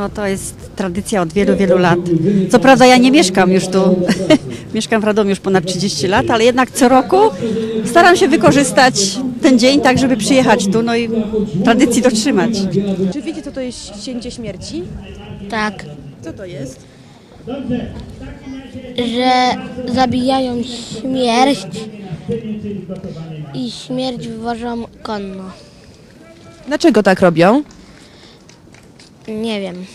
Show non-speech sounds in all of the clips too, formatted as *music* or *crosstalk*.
No to jest tradycja od wielu, wielu lat. Co prawda ja nie mieszkam już tu, *laughs* mieszkam w Radomiu już ponad 30 lat, ale jednak co roku staram się wykorzystać ten dzień tak, żeby przyjechać tu, no i tradycji dotrzymać. Czy wiecie, co to jest ścięcie śmierci? Tak, Co to jest? że zabijają śmierć i śmierć wywożą konno. Dlaczego tak robią? Nie wiem.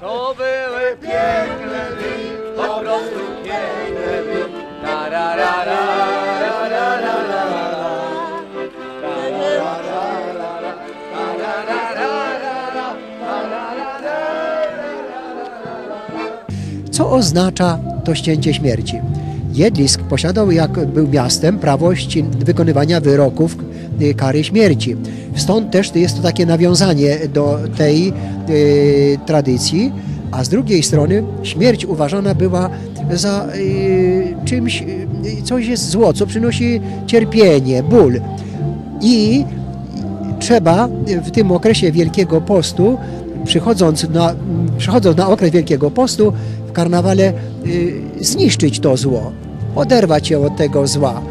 To były piękne dni, po prostu piękne dni. Ra ra ra ra. Co oznacza to ścięcie śmierci? Jedlisk posiadał, jak był miastem, prawo wykonywania wyroków y, kary śmierci. Stąd też jest to takie nawiązanie do tej y, tradycji, a z drugiej strony śmierć uważana była za y, czymś, y, coś jest zło, co przynosi cierpienie, ból. I trzeba w tym okresie Wielkiego Postu, przychodząc na, przychodząc na okres Wielkiego Postu, w karnawale y, zniszczyć to zło, oderwać się od tego zła.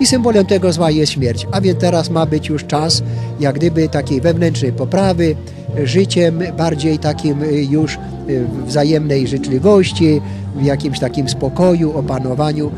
I symbolem tego zła jest śmierć. A więc teraz ma być już czas, jak gdyby takiej wewnętrznej poprawy, życiem bardziej takim y, już y, wzajemnej życzliwości, w jakimś takim spokoju, opanowaniu.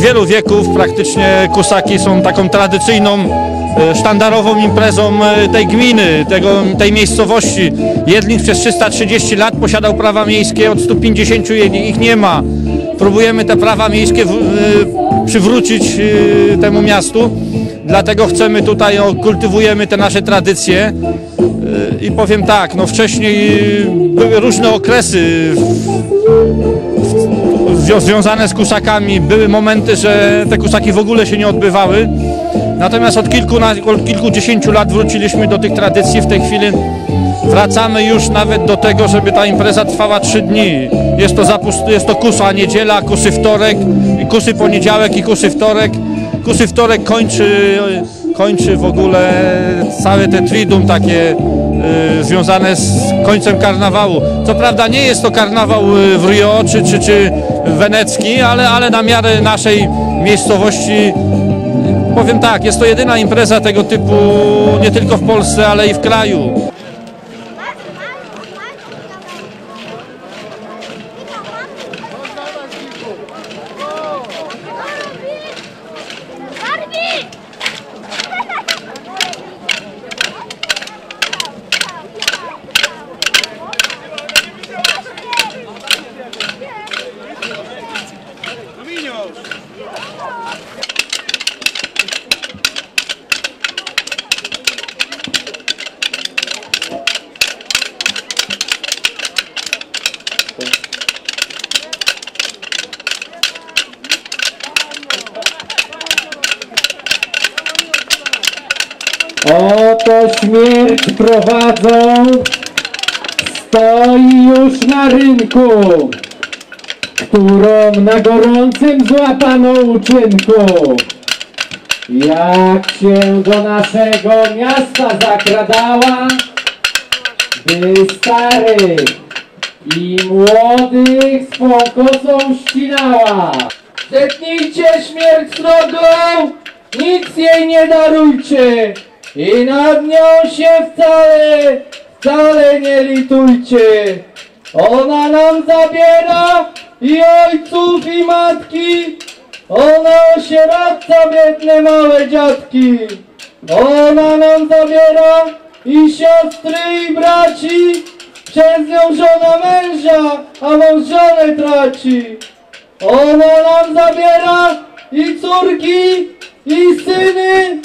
Od wielu wieków praktycznie kusaki są taką tradycyjną, e, sztandarową imprezą e, tej gminy, tego, tej miejscowości. Jedlin przez 330 lat posiadał prawa miejskie, od 150 je- ich nie ma. Próbujemy te prawa miejskie przywrócić e, temu miastu, dlatego chcemy tutaj, kultywujemy te nasze tradycje. I powiem tak, no wcześniej były różne okresy związane z kusakami. Były momenty, że te kusaki w ogóle się nie odbywały. Natomiast od, kilku, od kilkudziesięciu lat wróciliśmy do tych tradycji. W tej chwili wracamy już nawet do tego, żeby ta impreza trwała trzy dni. Jest to, jest to kusa niedziela, kusy wtorek, kusy poniedziałek i kusy wtorek. Kusy wtorek kończy, kończy w ogóle całe te tridum takie związane z końcem karnawału. Co prawda nie jest to karnawał y, w Rio czy, czy, czy wenecki, ale, ale na miarę naszej miejscowości powiem tak, jest to jedyna impreza tego typu nie tylko w Polsce, ale i w kraju. Oto śmierć prowadzą, stoi już na rynku, którą na gorącym złapano uczynku. Jak się do naszego miasta zakradała, by starych i młodych z pokosą ścinała. Zetnijcie śmierć srogą, nic jej nie darujcie i nad nią się wcale, wcale nie litujcie. Ona nam zabiera i ojców i matki, ona osieradca biedne małe dziadki. Ona nam zabiera i siostry i braci, przez nią żona męża, a mąż żonę traci. Ona nam zabiera i córki, i syny,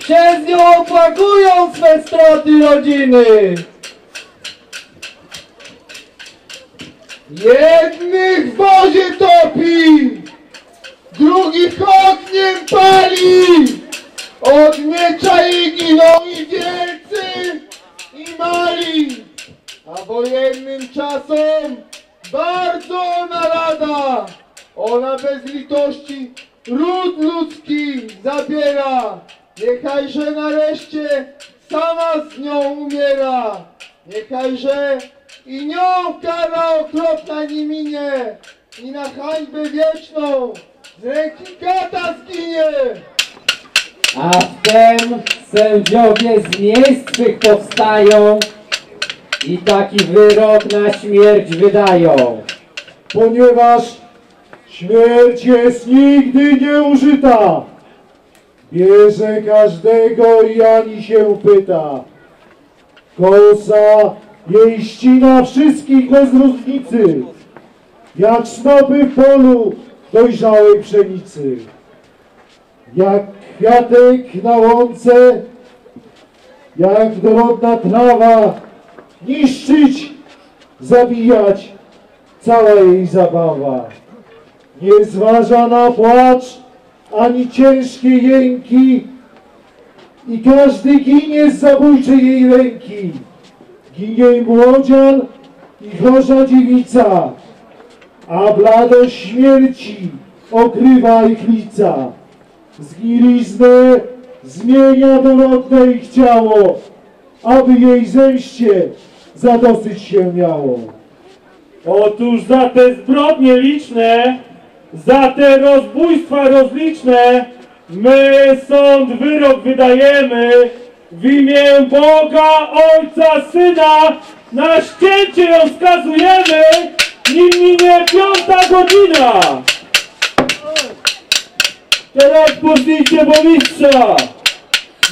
przez nią opłakują swe straty rodziny. Jednych w wodzie topi, drugich ogniem pali. Od miecza i giną i wielcy, i mali. A wojennym czasom bardzo ona rada. Ona bez litości ród ludzki zabiera. Niechajże nareszcie sama z nią umiera. Niechajże i nią kara okropna nie minie. I na hańbę wieczną z ręki kata zginie. A wtem sędziowie z miejsc swych powstają i taki wyrok na śmierć wydają. Ponieważ śmierć jest nigdy nieużyta, bierze każdego i ani się pyta. Kosa jej ścina wszystkich bez różnicy, jak snopy w polu dojrzałej pszenicy. Jak kwiatek na łące, jak dorodna trawa, niszczyć, zabijać, cała jej zabawa. Nie zważa na płacz, ani ciężkie jęki i każdy ginie z zabójczej jej ręki. Ginie i młodzian i chorza dziewica, a bladość śmierci okrywa ich lica. Zgniliznę zmienia dorodne ich ciało, aby jej zemście zadosyć się miało. Otóż za te zbrodnie liczne, za te rozbójstwa rozliczne, my sąd wyrok wydajemy w imię Boga, Ojca, Syna, na ścięcie ją skazujemy, nim minie piąta godzina. Teraz poznijcie burmistrza,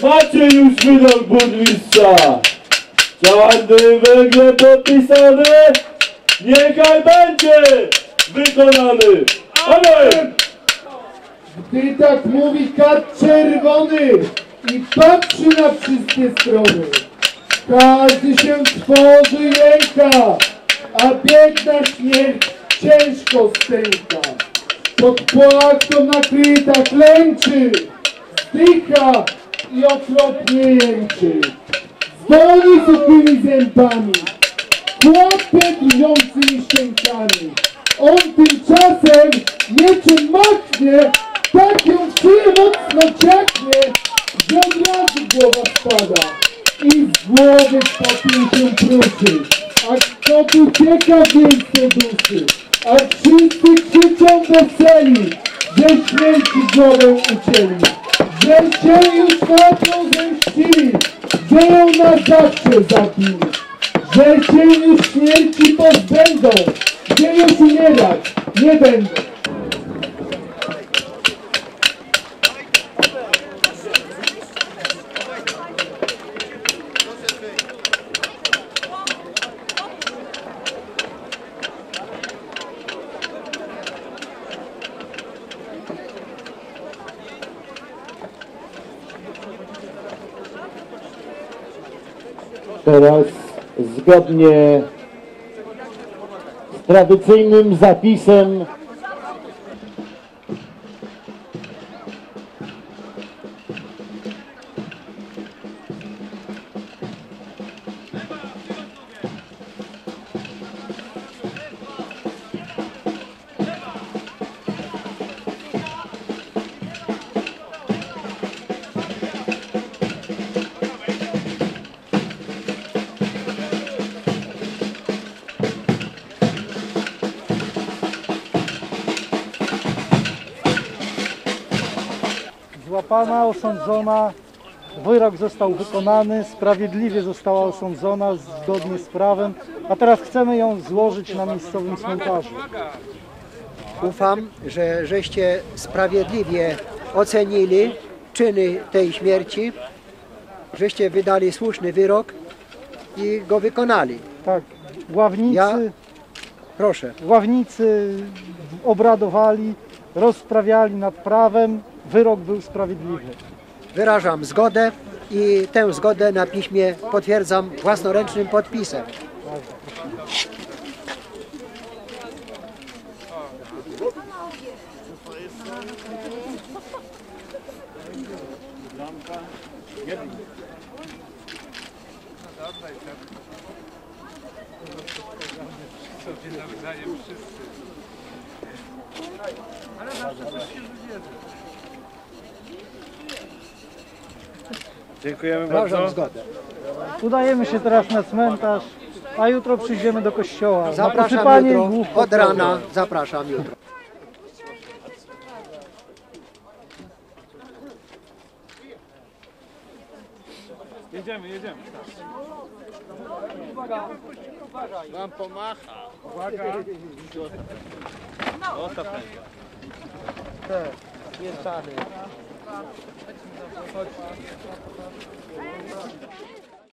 macie już wyrok burmistrza. Czarny węgle podpisany, niechaj będzie wykonany. Gdy tak mówi kat czerwony i patrzy na wszystkie strony, każdy się tworzy jęka, a biedna śmierć ciężko stęka. Pod płachtą nakryta klęczy, zdycha i okropnie jęczy. Dzwoni suchymi zębami, chłopie drwiącymi szczękami. On tymczasem niczym machnie, tak ją mocno ciachnie, że od razu głowa spada i z głowy popiół się pruszy. A kto tu cieka w miejsce duszy? A wszyscy krzyczą weseli, że śmierci głowę ucięli, że się już na to zemścili, że ją na zawsze zabili, że się już śmierci pozbędą, że już umierać nie będą. Teraz zgodnie tradycyjnym zapisem Złapana, osądzona, wyrok został wykonany, sprawiedliwie została osądzona zgodnie z prawem, a teraz chcemy ją złożyć na miejscowym cmentarzu. Ufam, że żeście sprawiedliwie ocenili czyny tej śmierci, żeście wydali słuszny wyrok i go wykonali. Tak, ławnicy, Ja- Proszę. ławnicy obradowali, rozprawiali nad prawem, wyrok był sprawiedliwy. Wyrażam zgodę i tę zgodę na piśmie potwierdzam własnoręcznym podpisem. Ale zawsze coś się. Dziękujemy Wyrażam zgodę. Udajemy się teraz na cmentarz, a jutro przyjdziemy do kościoła. na Zapraszam posypanie jutro, głów od rana zapraszam jutro. Jedziemy, jedziemy. Wam pomacha. Uwaga. Zostaw Thank you.